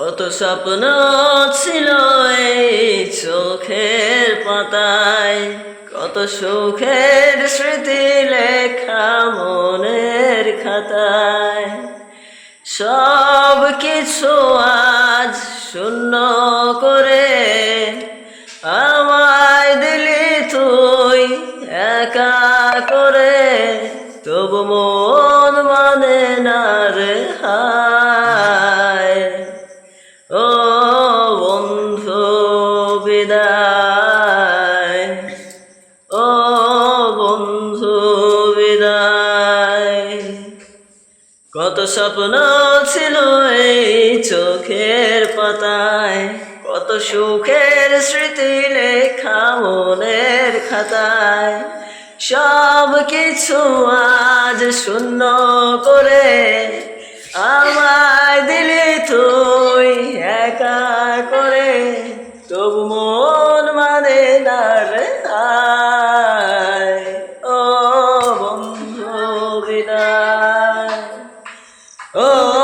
কত স্বপ্ন ছিল চোখের পাতায়। কত সুখের স্মৃতি লেখা মনের খাতায়। সব কিছু আজ শূন্য করে। আমায় দিলি তুই একা করে। তবু বিদায়। ও বন্ধু বিদায়। কত স্বপ্ন ছিল এই চোখের পাতায়, কত সুখের স্মৃতি লেখা মনের খাতায়। সব কিছু আজ শূন্য করে আমায় দিলি তুই একা করে। তবু মন মানে না রে ও বন্ধু বিদায়। ও